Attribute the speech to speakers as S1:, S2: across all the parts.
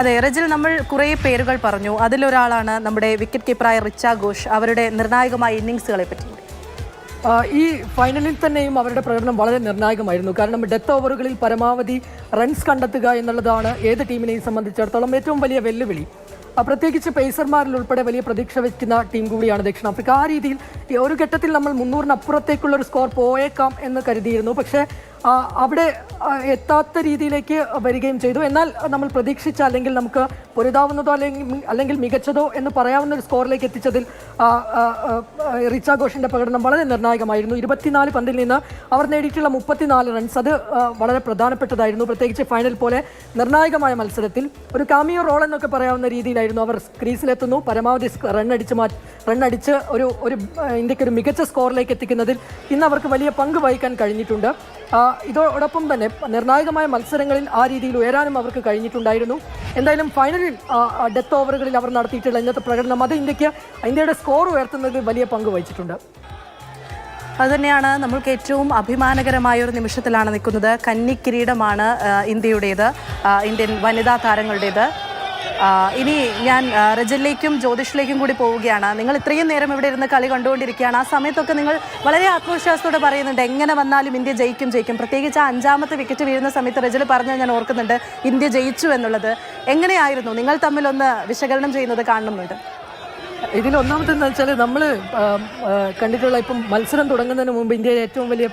S1: അതെ റജിൽ നമ്മൾ കുറേ പേരുകൾ പറഞ്ഞു. അതിലൊരാളാണ് നമ്മുടെ വിക്കറ്റ് കീപ്പറായ റിച്ച ഘോഷ്. അവരുടെ നിർണായകമായ ഇന്നിങ്സുകളെ പറ്റി
S2: ഈ ഫൈനലിൽ തന്നെയും അവരുടെ പ്രകടനം വളരെ നിർണായകമായിരുന്നു. കാരണം ഡെത്ത് ഓവറുകളിൽ പരമാവധി റൺസ് കണ്ടെത്തുക എന്നുള്ളതാണ് ഏത് ടീമിനെയും സംബന്ധിച്ചിടത്തോളം ഏറ്റവും വലിയ വെല്ലുവിളി. പ്രത്യേകിച്ച് പേസർമാരിൽ ഉൾപ്പെടെ വലിയ പ്രതീക്ഷ വയ്ക്കുന്ന ടീം കൂടിയാണ് ദക്ഷിണാഫ്രിക്ക. ആ രീതിയിൽ ഒരു ഘട്ടത്തിൽ നമ്മൾ മുന്നൂറിനപ്പുറത്തേക്കുള്ള ഒരു സ്കോർ പോയേക്കാം എന്ന് കരുതിയിരുന്നു. പക്ഷേ അവിടെ എത്താത്ത രീതിയിലേക്ക് വരികയും ചെയ്തു. എന്നാൽ നമ്മൾ പ്രതീക്ഷിച്ച അല്ലെങ്കിൽ നമുക്ക് പൊരുതാവുന്നതോ അല്ലെങ്കിൽ അല്ലെങ്കിൽ മികച്ചതോ എന്ന് പറയാവുന്ന ഒരു സ്കോറിലേക്ക് എത്തിച്ചതിൽ റിച്ച ഘോഷിന്റെ പ്രകടനം വളരെ നിർണായകമായിരുന്നു. ഇരുപത്തിനാല് പന്തിൽ നിന്ന് അവർ നേടിയിട്ടുള്ള മുപ്പത്തിനാല് റൺസ് അത് വളരെ പ്രധാനപ്പെട്ടതായിരുന്നു. പ്രത്യേകിച്ച് ഫൈനൽ പോലെ നിർണായകമായ മത്സരത്തിൽ ഒരു കാമിയോ റോൾ എന്നൊക്കെ പറയാവുന്ന രീതിയിലായിരുന്നു അവർ ക്രീസിലെത്തുന്നു പരമാവധി റൺ അടിച്ച് മാറ്റി റൺ അടിച്ച് ഒരു ഒരു ഇന്ത്യയ്ക്ക് ഒരു മികച്ച സ്കോറിലേക്ക് എത്തിക്കുന്നതിൽ ഇന്ന് അവർക്ക് വലിയ പങ്ക് വഹിക്കാൻ കഴിഞ്ഞിട്ടുണ്ട്. ഇതോടൊപ്പം തന്നെ നിർണായകമായ മത്സരങ്ങളിൽ ആ രീതിയിൽ ഉയരാനും അവർക്ക് കഴിഞ്ഞിട്ടുണ്ടായിരുന്നു. എന്തായാലും ഫൈനലിൽ ഡെത്ത് ഓവറുകളിൽ അവർ നടത്തിയിട്ടുള്ള ഇന്നത്തെ പ്രകടനം അത് ഇന്ത്യയ്ക്ക് ഇന്ത്യയുടെ സ്കോർ ഉയർത്തുന്നതിൽ വലിയ പങ്ക് വഹിച്ചിട്ടുണ്ട്.
S1: അതുതന്നെയാണ് നമ്മൾക്ക് ഏറ്റവും അഭിമാനകരമായ ഒരു നിമിഷത്തിലാണ് നിൽക്കുന്നത്. കന്നി കിരീടമാണ് ഇന്ത്യയുടേത് ഇന്ത്യൻ വനിതാ താരങ്ങളുടേത്. ഇനി ഞാൻ റജലിലേക്കും ജ്യോതിഷിലേക്കും കൂടി പോവുകയാണ്. നിങ്ങൾ ഇത്രയും നേരം ഇവിടെ ഇരുന്ന് കളി കണ്ടുകൊണ്ടിരിക്കുകയാണ്. ആ സമയത്തൊക്കെ നിങ്ങൾ വളരെ ആത്മവിശ്വാസത്തോടെ പറയുന്നുണ്ട് എങ്ങനെ വന്നാലും ഇന്ത്യ ജയിക്കും ജയിക്കും. പ്രത്യേകിച്ച് ആ അഞ്ചാമത്തെ വിക്കറ്റ് വീഴുന്ന സമയത്ത് റജൽ പറഞ്ഞ ഞാൻ ഓർക്കുന്നുണ്ട് ഇന്ത്യ ജയിച്ചു എന്നുള്ളത്. എങ്ങനെയായിരുന്നു നിങ്ങൾ തമ്മിലൊന്ന് വിശകലനം ചെയ്യുന്നത് കാണുന്നുണ്ട്?
S2: ഇതിൽ ഒന്നാമത്തെ എന്താ വെച്ചാൽ നമ്മൾ കണ്ടിട്ടുള്ള ഇപ്പം മത്സരം തുടങ്ങുന്നതിന് മുമ്പ് ഇന്ത്യയിലെ ഏറ്റവും വലിയ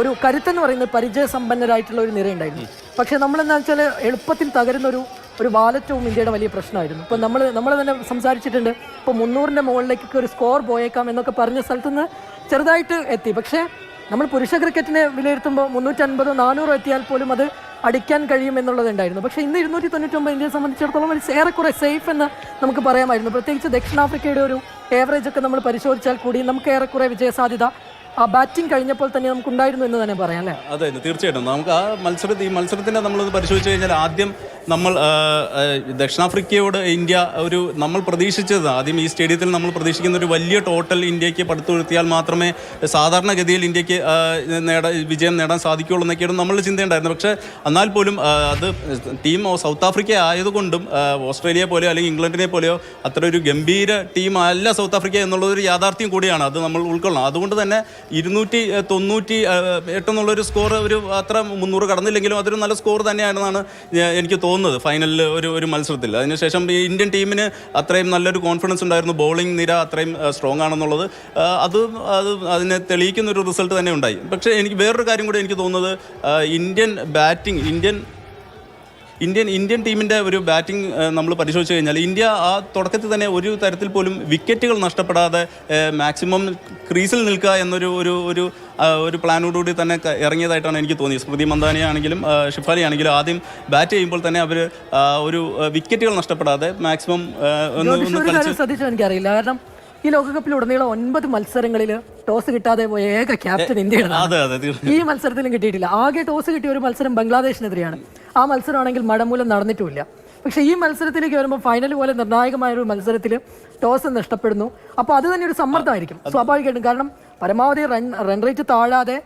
S2: ഒരു കരുത്തെന്ന് പറയുന്നത് പരിചയസമ്പന്നരായിട്ടുള്ള ഒരു നിരയുണ്ടായിരുന്നു. പക്ഷേ നമ്മളെന്താ വെച്ചാൽ എളുപ്പത്തിൽ തകരുന്ന ഒരു ഒരു വാലറ്റവും ഇന്ത്യയുടെ വലിയ പ്രശ്നമായിരുന്നു. ഇപ്പം നമ്മൾ നമ്മൾ തന്നെ സംസാരിച്ചിട്ടുണ്ട് ഇപ്പോൾ മുന്നൂറിന്റെ മുകളിലേക്കൊക്കെ ഒരു സ്കോർ പോയേക്കാം എന്നൊക്കെ പറഞ്ഞ സ്ഥലത്തുനിന്ന് ചെറുതായിട്ട് എത്തി. പക്ഷേ നമ്മൾ പുരുഷ ക്രിക്കറ്റിനെ വിലയിരുത്തുമ്പോൾ മുന്നൂറ്റൻപതോ നാനൂറോ എത്തിയാൽ പോലും അത് അടിക്കാൻ കഴിയും എന്നുള്ളതുണ്ടായിരുന്നു പക്ഷേ ഇന്ന് ഇരുന്നൂറ്റി തൊണ്ണൂറ്റൊമ്പത് ഇന്ത്യയെ സംബന്ധിച്ചിടത്തോളം ഒരു ഏറെക്കുറെ സേഫ് എന്ന് നമുക്ക് പറയാമായിരുന്നു. പ്രത്യേകിച്ച് ദക്ഷിണാഫ്രിക്കയുടെ ഒരു ഏവറേജ് ഒക്കെ നമ്മൾ പരിശോധിച്ചാൽ കൂടി നമുക്ക് ഏറെക്കുറെ വിജയസാധ്യത ആ ബാറ്റിംഗ് കഴിഞ്ഞപ്പോൾ തന്നെ നമുക്ക് ഉണ്ടായിരുന്നു എന്ന് തന്നെ പറയാം അല്ലേ?
S3: അതെ തീർച്ചയായിട്ടും. നമുക്ക് ആ മത്സരത്തിൽ ഈ മത്സരത്തിന്റെ നമ്മൾ പരിശോധിച്ച് കഴിഞ്ഞാൽ ആദ്യം നമ്മൾ ദക്ഷിണാഫ്രിക്കയോട് ഇന്ത്യ ഒരു നമ്മൾ പ്രതീക്ഷിച്ചത് ആദ്യം ഈ സ്റ്റേഡിയത്തിൽ നമ്മൾ പ്രതീക്ഷിക്കുന്ന ഒരു വലിയ ടോട്ടൽ ഇന്ത്യയ്ക്ക് പടുത്തുയർത്തിയാൽ മാത്രമേ സാധാരണഗതിയിൽ ഇന്ത്യയ്ക്ക് നേട വിജയം നേടാൻ സാധിക്കുകയുള്ളൂ എന്നൊക്കെയാണ് നമ്മൾ ചിന്തയുണ്ടായിരുന്നത്. പക്ഷേ എന്നാൽ പോലും അത് ടീം സൗത്ത് ആഫ്രിക്ക ആയതുകൊണ്ടും ഓസ്ട്രേലിയ പോലെയോ അല്ലെങ്കിൽ ഇംഗ്ലണ്ടിനെ പോലെയോ അത്ര ഒരു ഗംഭീര ടീം അല്ല സൗത്ത് ആഫ്രിക്ക എന്നുള്ളൊരു യാഥാർത്ഥ്യം കൂടിയാണ് അത് നമ്മൾ ഉൾക്കൊള്ളണം. അതുകൊണ്ട് തന്നെ ഇരുന്നൂറ്റി തൊണ്ണൂറ്റി എട്ടെന്നുള്ളൊരു സ്കോർ ഒരു അത്ര മുന്നൂറ് കടന്നില്ലെങ്കിലും അതൊരു നല്ല സ്കോർ തന്നെയാണെന്നാണ് എനിക്ക് തോന്നുന്നത് ഫൈനലിൽ ഒരു ഒരു മത്സരത്തിൽ. അതിനുശേഷം ഈ ഇന്ത്യൻ ടീമിന് അത്രയും നല്ലൊരു കോൺഫിഡൻസ് ഉണ്ടായിരുന്നു. ബോളിംഗ് നിര അത്രയും സ്ട്രോങ് ആണെന്നുള്ളത്. അത് അത് അതിനെ തെളിയിക്കുന്ന ഒരു റിസൾട്ട് തന്നെ ഉണ്ടായി. പക്ഷേ എനിക്ക് വേറൊരു കാര്യം കൂടി എനിക്ക് തോന്നുന്നത് Indian batting Indian Indian Indian ടീമിന്റെ ഒരു ബാറ്റിംഗ് നമ്മൾ പരിശോധിച്ച് കഴിഞ്ഞാൽ ഇന്ത്യ ആ തുടക്കത്തിൽ തന്നെ ഒരു തരത്തിൽ പോലും വിക്കറ്റുകൾ നഷ്ടപ്പെടാതെ മാക്സിമം ക്രീസിൽ നിൽക്കുക എന്നൊരു ഒരു ഒരു ഒരു പ്ലാനോടുകൂടി തന്നെ ഇറങ്ങിയതായിട്ടാണ് എനിക്ക് തോന്നിയത്. സ്മൃതി മന്ദാനി ആണെങ്കിലും ഷിഫാലി ആണെങ്കിലും ആദ്യം ബാറ്റ് ചെയ്യുമ്പോൾ തന്നെ അവർ ഒരു വിക്കറ്റുകൾ നഷ്ടപ്പെടാതെ മാക്സിമം കളിച്ച്
S2: എനിക്കറിയില്ല. കാരണം ഈ ലോകകപ്പിൽ ഉടനീളം ഒൻപത് മത്സരങ്ങളിൽ ടോസ് കിട്ടാതെ പോയ ഏക ക്യാപ്റ്റൻ ഇന്ത്യയാണ് ഈ മത്സരത്തിലും കിട്ടിയിട്ടില്ല. ആകെ ടോസ് കിട്ടിയ ഒരു മത്സരം ബംഗ്ലാദേശിനെതിരെയാണ്. ആ മത്സരമാണെങ്കിൽ മഴമൂലം നടന്നിട്ടുമില്ല. പക്ഷേ ഈ മത്സരത്തിലേക്ക് വരുമ്പോൾ ഫൈനൽ പോലെ നിർണായകമായ ഒരു മത്സരത്തിൽ ടോസ് നഷ്ടപ്പെടുന്നു. അപ്പോൾ അത് തന്നെ ഒരു സമ്മർദ്ദമായിരിക്കും. സ്വാഭാവികമായിട്ടും. കാരണം പരമാവധി റൺ റൺ റേറ്റ് താഴാതെ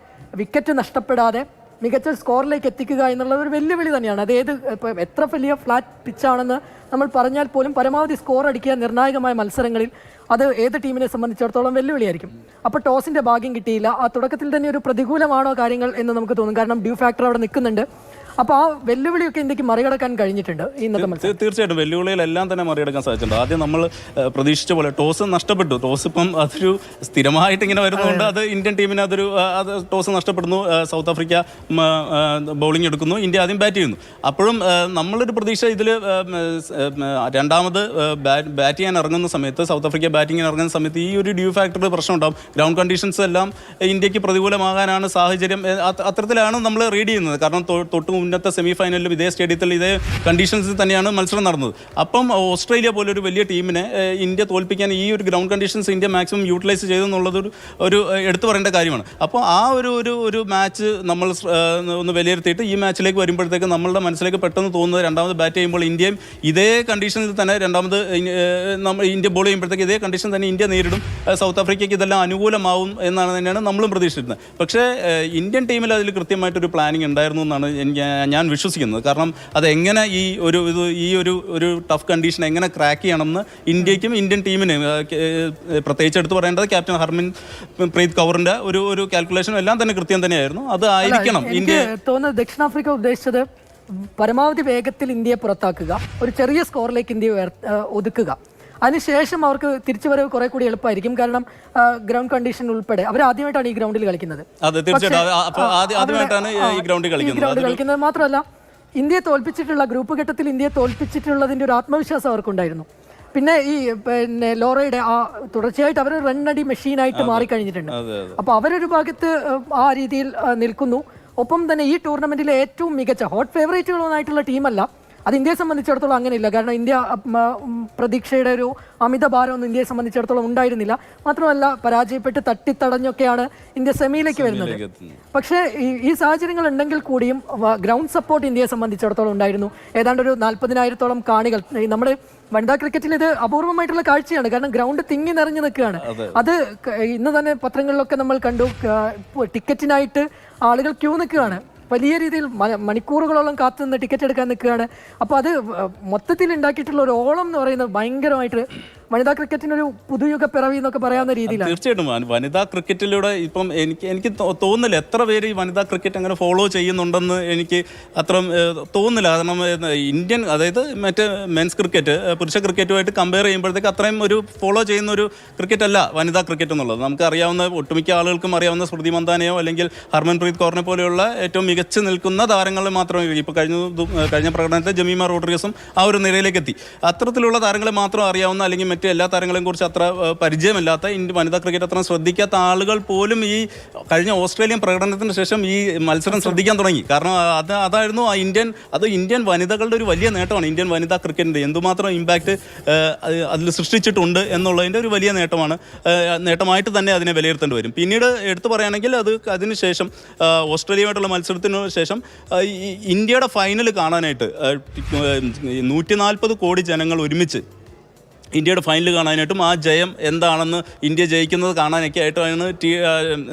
S2: വിക്കറ്റ് നഷ്ടപ്പെടാതെ മികച്ച സ്കോറിലേക്ക് എത്തിക്കുക എന്നുള്ളത് ഒരു വെല്ലുവിളി തന്നെയാണ്. അത് ഏത് ഇപ്പോൾ എത്ര വലിയ ഫ്ലാറ്റ് പിച്ചാണെന്ന് നമ്മൾ പറഞ്ഞാൽ പോലും പരമാവധി സ്കോർ അടിക്കുക നിർണായകമായ മത്സരങ്ങളിൽ അത് ഏത് ടീമിനെ സംബന്ധിച്ചിടത്തോളം വെല്ലുവിളിയായിരിക്കും. അപ്പോൾ ടോസിന്റെ ഭാഗ്യം കിട്ടിയില്ല. ആ തുടക്കത്തിൽ തന്നെ ഒരു പ്രതികൂലമാണോ കാര്യങ്ങൾ എന്ന് നമുക്ക് തോന്നും. കാരണം ഡ്യൂ ഫാക്ടർ അവിടെ നിൽക്കുന്നുണ്ട്. അപ്പോൾ ആ വെല്ലുവിളിയൊക്കെ ഇന്ത്യയ്ക്ക് മറികടക്കാൻ കഴിഞ്ഞിട്ടുണ്ട് ഇന്നത്തെ മത്സരം.
S3: തീർച്ചയായിട്ടും വെല്ലുവിളികളെല്ലാം തന്നെ മറികടക്കാൻ സാധിച്ചിട്ടുണ്ട്. ആദ്യം നമ്മൾ പ്രതീക്ഷിച്ച പോലെ ടോസ് നഷ്ടപ്പെട്ടു. ടോസ് ഇപ്പം അതൊരു സ്ഥിരമായിട്ട് ഇങ്ങനെ വരുന്നതുകൊണ്ട് അത്. ഇന്ത്യൻ ടീമിന് അതൊരു അത് ടോസ് നഷ്ടപ്പെടുന്നു. സൗത്ത് ആഫ്രിക്ക ബൗളിംഗ് എടുക്കുന്നു. ഇന്ത്യ ആദ്യം ബാറ്റ് ചെയ്യുന്നു. അപ്പോഴും നമ്മളൊരു പ്രതീക്ഷ ഇതിൽ രണ്ടാമത് ബാറ്റ് ചെയ്യാൻ ഇറങ്ങുന്ന സമയത്ത് സൗത്ത് ആഫ്രിക്ക ബാറ്റിങ്ങിന് ഇറങ്ങുന്ന സമയത്ത് ഈ ഒരു ഡ്യൂ ഫാക്ടർ പ്രശ്നം ഉണ്ടാകും ഗ്രൗണ്ട് കണ്ടീഷൻസ് എല്ലാം ഇന്ത്യയ്ക്ക് പ്രതികൂലമാകാനാണ് സാഹചര്യം. അത്തരത്തിലാണ് നമ്മൾ റീഡ് ചെയ്യുന്നത്. കാരണം തൊട്ട് മുന്നത്തെ സെമി ഫൈനലിലും ഇതേ സ്റ്റേഡിയത്തിൽ ഇതേ കണ്ടീഷൻസിൽ തന്നെയാണ് മത്സരം നടന്നത്. അപ്പം ഓസ്ട്രേലിയ പോലൊരു വലിയ ടീമിനെ ഇന്ത്യ തോൽപ്പിക്കാൻ ഈ ഒരു ground conditions India maximum utilise ചെയ്തെന്നുള്ളത് ഒരു എടുത്തു പറയേണ്ട കാര്യമാണ്. അപ്പോൾ ആ ഒരു ഒരു ഒരു മാച്ച് നമ്മൾ ഒന്ന് വിലയിരുത്തിയിട്ട് ഈ മാച്ചിലേക്ക് വരുമ്പോഴത്തേക്ക് നമ്മളുടെ മനസ്സിലേക്ക് പെട്ടെന്ന് തോന്നുന്നത് രണ്ടാമത് ബാറ്റ് ചെയ്യുമ്പോൾ ഇന്ത്യയും ഇതേ കണ്ടീഷനിൽ തന്നെ രണ്ടാമത് നമ്മൾ ഇന്ത്യ ബോൾ ചെയ്യുമ്പോഴത്തേക്ക് ഇതേ കണ്ടീഷൻ തന്നെ ഇന്ത്യ നേരിടും. സൗത്ത് ആഫ്രിക്കയ്ക്ക് ഇതെല്ലാം അനുകൂലമാവും എന്നാണ് തന്നെയാണ് നമ്മളും പ്രതീക്ഷിച്ചിരുന്നത്. പക്ഷേ ഇന്ത്യൻ ടീമിൽ അതിൽ കൃത്യമായിട്ടൊരു പ്ലാനിങ് ഉണ്ടായിരുന്നു എന്നാണ് എനിക്ക് ഞാൻ വിശ്വസിക്കുന്നത്. കാരണം അത് എങ്ങനെ ഈ ഒരു ഇത് ഈ ഒരു ഒരു ടഫ് കണ്ടീഷൻ എങ്ങനെ ക്രാക്ക് ചെയ്യണമെന്ന് ഇന്ത്യക്കും ഇന്ത്യൻ ടീമിന് പ്രത്യേകിച്ച് എടുത്ത് പറയേണ്ടത് ക്യാപ്റ്റൻ ഹർമിൻ പ്രീത് കൗറിന്റെ ഒരു ഒരു കാൽക്കുലേഷനും എല്ലാം തന്നെ കൃത്യം തന്നെയായിരുന്നു. അത് ആയിരിക്കണം ഇന്ത്യ
S2: തോന്നുന്നത് ദക്ഷിണാഫ്രിക്ക ഉദ്ദേശിച്ചത് പരമാവധി വേഗത്തിൽ ഇന്ത്യയെ പുറത്താക്കുക. ഒരു ചെറിയ സ്കോറിലേക്ക് ഇന്ത്യ ഒതുക്കുക. അതിനുശേഷം അവർക്ക് തിരിച്ചു തിരിച്ചുവരവ് കുറെ കൂടി എളുപ്പമായിരിക്കും. കാരണം ഗ്രൗണ്ട് കണ്ടീഷൻ ഉൾപ്പെടെ. അവർ ആദ്യമായിട്ടാണ് ഈ ഗ്രൗണ്ടിൽ കളിക്കുന്നത്.
S3: അപ്പോൾ ഗ്രൗണ്ടിൽ കളിക്കുന്നത്.
S2: ഗ്രൗണ്ട് കളിക്കുന്നത് മാത്രമല്ല ഇന്ത്യയെ തോൽപ്പിച്ചിട്ടുള്ള ഗ്രൂപ്പ് ഘട്ടത്തിൽ ഇന്ത്യയെ തോൽപ്പിച്ചിട്ടുള്ളതിന്റെ ഒരു ആത്മവിശ്വാസം അവർക്കുണ്ടായിരുന്നു. പിന്നെ ഈ പിന്നെ ലോറയുടെ ആ തുടർച്ചയായിട്ട് അവർ റണ്ണടി മെഷീനായിട്ട് മാറിക്കഴിഞ്ഞിട്ടുണ്ട്.
S3: അതെ
S2: അപ്പൊ അവരൊരു ഭാഗത്ത് ആ രീതിയിൽ നിൽക്കുന്നു. ഒപ്പം തന്നെ ഈ ടൂർണമെന്റിലെ ഏറ്റവും മികച്ച ഹോട്ട് ഫേവറേറ്റുകളൊന്നായിട്ടുള്ള ടീമല്ല അത് ഇന്ത്യയെ സംബന്ധിച്ചിടത്തോളം അങ്ങനെയില്ല. കാരണം ഇന്ത്യ പ്രതീക്ഷയുടെ ഒരു അമിത ഭാരമൊന്നും ഇന്ത്യയെ സംബന്ധിച്ചിടത്തോളം ഉണ്ടായിരുന്നില്ല. മാത്രമല്ല പരാജയപ്പെട്ട് തട്ടിത്തടഞ്ഞൊക്കെയാണ് ഇന്ത്യ സെമിയിലേക്ക് വരുന്നത്. പക്ഷേ ഈ ഈ സാഹചര്യങ്ങൾ ഉണ്ടെങ്കിൽ കൂടിയും ഗ്രൗണ്ട് സപ്പോർട്ട് ഇന്ത്യയെ സംബന്ധിച്ചിടത്തോളം ഉണ്ടായിരുന്നു. ഏതാണ്ട് ഒരു നാൽപ്പതിനായിരത്തോളം കാണികൾ. നമ്മുടെ വനിതാ ക്രിക്കറ്റിൽ ഇത് അപൂർവമായിട്ടുള്ള കാഴ്ചയാണ്. കാരണം ഗ്രൗണ്ട് തിങ്ങി നിറഞ്ഞു നിൽക്കുകയാണ്. അത്. ഇന്ന് തന്നെ പത്രങ്ങളിലൊക്കെ നമ്മൾ കണ്ടു ടിക്കറ്റിനായിട്ട് ആളുകൾ ക്യൂ നിൽക്കുകയാണ്. വലിയ രീതിയിൽ മണിക്കൂറുകളോളം കാത്തു നിന്ന് ടിക്കറ്റ് എടുക്കാൻ നിൽക്കുകയാണ്. അപ്പോൾ അത് മൊത്തത്തിൽ ഉണ്ടാക്കിയിട്ടുള്ള ഒരു ഓളം എന്ന് പറയുന്നത് ഭയങ്കരമായിട്ട് വനിതാ ക്രിക്കറ്റിനൊരു പുതുയുഗ പിറവി എന്നൊക്കെ പറയാവുന്ന രീതിയിലാണ്.
S3: തീർച്ചയായിട്ടും. വനിതാ ക്രിക്കറ്റിലൂടെ ഇപ്പം എനിക്ക് എനിക്ക് തോന്നില്ല തോന്നുന്നില്ല എത്ര പേര് ഈ വനിതാ ക്രിക്കറ്റ് അങ്ങനെ ഫോളോ ചെയ്യുന്നുണ്ടെന്ന് എനിക്ക് അത്ര തോന്നില്ല തോന്നുന്നില്ല. കാരണം ഇന്ത്യൻ അതായത് മറ്റേ മെൻസ് ക്രിക്കറ്റ് പുരുഷ ക്രിക്കറ്റുമായിട്ട് കമ്പയർ ചെയ്യുമ്പോഴത്തേക്ക് അത്രയും ഒരു ഫോളോ ചെയ്യുന്ന ഒരു ക്രിക്കറ്റ് അല്ല വനിതാ ക്രിക്കറ്റ് എന്നുള്ളത്. നമുക്ക് അറിയാവുന്ന ഒട്ടുമിക്ക ആളുകൾക്കും അറിയാവുന്ന സ്മൃതി മന്ദാനയോ അല്ലെങ്കിൽ ഹർമൻപ്രീത് കൗറിനെ പോലെയുള്ള ഏറ്റവും മികച്ചു നിൽക്കുന്ന താരങ്ങളെ മാത്രമേ ഇപ്പോൾ കഴിഞ്ഞ കഴിഞ്ഞ പ്രകടനത്തിൽ ജമീമ റോഡ്രിഗസും ആ ഒരു നിരയിലേക്ക് എത്തി. അത്തരത്തിലുള്ള താരങ്ങളെ മാത്രം അറിയാവുന്ന അല്ലെങ്കിൽ മറ്റു എല്ലാ താരങ്ങളെയും കുറിച്ച് അത്ര പരിചയമില്ലാത്ത ഇന്ത്യ വനിതാ ക്രിക്കറ്റ് അത്ര ശ്രദ്ധിക്കാത്ത ആളുകൾ പോലും ഈ കഴിഞ്ഞ ഓസ്ട്രേലിയൻ പ്രകടനത്തിന് ശേഷം ഈ മത്സരം ശ്രദ്ധിക്കാൻ തുടങ്ങി. കാരണം അത് അതായിരുന്നു ആ ഇന്ത്യൻ അത് ഇന്ത്യൻ വനിതകളുടെ ഒരു വലിയ നേട്ടമാണ്. ഇന്ത്യൻ വനിതാ ക്രിക്കറ്റിന്റെ എന്തുമാത്രം ഇമ്പാക്റ്റ് അതിൽ സൃഷ്ടിച്ചിട്ടുണ്ട് എന്നുള്ളതിന്റെ ഒരു വലിയ നേട്ടമാണ്. നേട്ടമായിട്ട് തന്നെ അതിനെ വിലയിരുത്തേണ്ടി വരും. പിന്നീട് എടുത്തു പറയുകയാണെങ്കിൽ അത് അതിനുശേഷം ശേഷം ഓസ്ട്രേലിയയുമായിട്ടുള്ള മത്സരത്തിന് ശേഷം ഇന്ത്യയുടെ ഫൈനൽ കാണാനായിട്ട് നൂറ്റി നാൽപ്പത് കോടി ജനങ്ങൾ ഒരുമിച്ച് ഇന്ത്യയുടെ ഫൈനൽ കാണാനായിട്ടും ആ ജയം എന്താണെന്ന് ഇന്ത്യ ജയിക്കുന്നത് കാണാനൊക്കെ ആയിട്ടാണ് ടി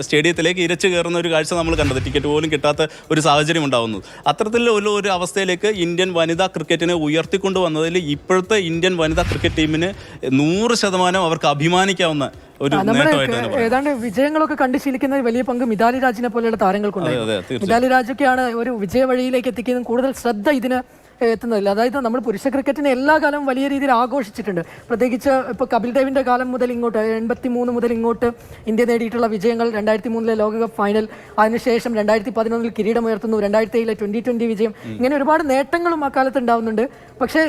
S3: സ്റ്റേഡിയത്തിലേക്ക് ഇരച്ചു കയറുന്ന ഒരു കാഴ്ച നമ്മൾ കണ്ടത്. ടിക്കറ്റ് പോലും കിട്ടാത്ത ഒരു സാഹചര്യം ഉണ്ടാകുന്നത് അത്തരത്തിലുള്ള ഒരു അവസ്ഥയിലേക്ക് ഇന്ത്യൻ വനിതാ ക്രിക്കറ്റിനെ ഉയർത്തിക്കൊണ്ട് വന്നതിൽ ഇപ്പോഴത്തെ ഇന്ത്യൻ വനിതാ ക്രിക്കറ്റ് ടീമിന് നൂറ് ശതമാനം അവർക്ക് അഭിമാനിക്കാവുന്ന ഒരു
S2: ഏതാണ്ട് വിജയങ്ങളൊക്കെ കണ്ടു ശീലിക്കുന്ന വലിയ പങ്ക് മിതാലി രാജിനെ പോലെയുള്ള
S3: താരങ്ങൾക്കുണ്ട്.
S2: മിതാലി രാജൊക്കെയാണ് ഒരു വിജയ വഴിയിലേക്ക് എത്തിക്കുന്നതും കൂടുതൽ ശ്രദ്ധ ഇതിന് എത്തുന്നതില്ല അതായത് നമ്മൾ പുരുഷ ക്രിക്കറ്റിനെ എല്ലാ കാലവും വലിയ രീതിയിൽ ആഘോഷിച്ചിട്ടുണ്ട്. പ്രത്യേകിച്ച് ഇപ്പോൾ കപിൽ ദേവിന്റെ കാലം മുതൽ ഇങ്ങോട്ട് എൺപത്തി മൂന്ന് മുതൽ ഇങ്ങോട്ട് ഇന്ത്യ നേടിയിട്ടുള്ള വിജയങ്ങൾ രണ്ടായിരത്തി മൂന്നിലെ ലോകകപ്പ് ഫൈനൽ അതിനുശേഷം രണ്ടായിരത്തി പതിനൊന്നിൽ കിരീടമുയർത്തുന്നു രണ്ടായിരത്തി ഏഴിലെ ട്വന്റി ട്വന്റി വിജയം. ഇങ്ങനെ ഒരുപാട് നേട്ടങ്ങളും ആ കാലത്ത് ഉണ്ടാവുന്നുണ്ട്. പക്ഷേ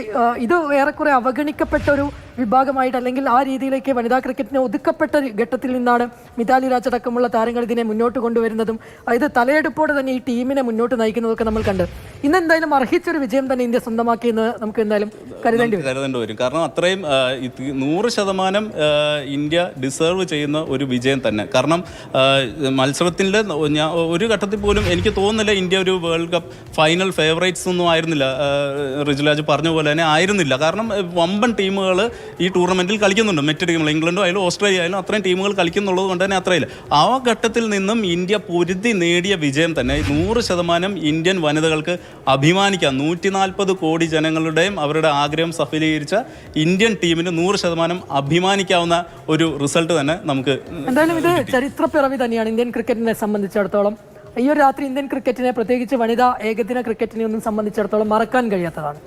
S2: ഇത് ഏറെക്കുറെ അവഗണിക്കപ്പെട്ട ഒരു വിഭാഗമായിട്ട് അല്ലെങ്കിൽ ആ രീതിയിലേക്ക് വനിതാ ക്രിക്കറ്റിനെ ഒതുക്കപ്പെട്ട ഘട്ടത്തിൽ നിന്നാണ് മിതാലി രാജ് അടക്കമുള്ള താരങ്ങൾ ഇതിനെ മുന്നോട്ട് കൊണ്ടുവരുന്നതും അതായത് തലയെടുപ്പോടെ തന്നെ ഈ ടീമിനെ മുന്നോട്ട് നയിക്കുന്നതൊക്കെ നമ്മൾ കണ്ട്. ഇന്ന് എന്തായാലും അർഹിച്ചൊരു വിജയം തന്നെ ഇന്ത്യ സ്വന്തമാക്കി എന്ന് നമുക്ക് എന്തായാലും കരുതേണ്ടി
S3: കരുതേണ്ടി വരും. കാരണം അത്രയും നൂറ് ശതമാനം ഇന്ത്യ ഡിസേർവ് ചെയ്യുന്ന ഒരു വിജയം തന്നെ. കാരണം മത്സരത്തിന്റെ ഞാൻ ഒരു ഘട്ടത്തിൽ പോലും എനിക്ക് തോന്നുന്നില്ല ഇന്ത്യ ഒരു വേൾഡ് കപ്പ് ഫൈനൽ ഫേവറേറ്റ്സ് ഒന്നും ആയിരുന്നില്ല. റിജുലാജ് പറഞ്ഞ പോലെ തന്നെ ആയിരുന്നില്ല. കാരണം വമ്പൻ ടീമുകൾ ഈ ടൂർണമെന്റിൽ കളിക്കുന്നുണ്ട്. മറ്റു ടീമുകൾ ഇംഗ്ലണ്ടും ആയാലും ഓസ്ട്രേലിയ ആയാലും അത്രയും ടീമുകൾ കളിക്കുന്നുള്ളത് കൊണ്ട് തന്നെ അത്രയില്ല. ആ ഘട്ടത്തിൽ നിന്നും ഇന്ത്യ പൊരുതി നേടിയ വിജയം തന്നെ. നൂറ് ശതമാനം ഇന്ത്യൻ വനിതകൾക്ക് അഭിമാനിക്കാം. നൂറ്റി നാൽപ്പത് കോടി ജനങ്ങളുടെയും അവരുടെ ആഗ്രഹം സഫലീകരിച്ച ഇന്ത്യൻ ടീമിന് നൂറ് ശതമാനം അഭിമാനിക്കാവുന്ന ഒരു റിസൾട്ട് തന്നെ നമുക്ക്
S2: എന്തായാലും ഇത് ചരിത്ര പിറവി തന്നെയാണ് ഇന്ത്യൻ ക്രിക്കറ്റിനെ സംബന്ധിച്ചിടത്തോളം. ഈ ഒരു രാത്രി ഇന്ത്യൻ ക്രിക്കറ്റിനെ പ്രത്യേകിച്ച് വനിതാ ഏകദിന ക്രിക്കറ്റിനെ ഒന്നും സംബന്ധിച്ചിടത്തോളം മറക്കാൻ കഴിയാത്തതാണ്.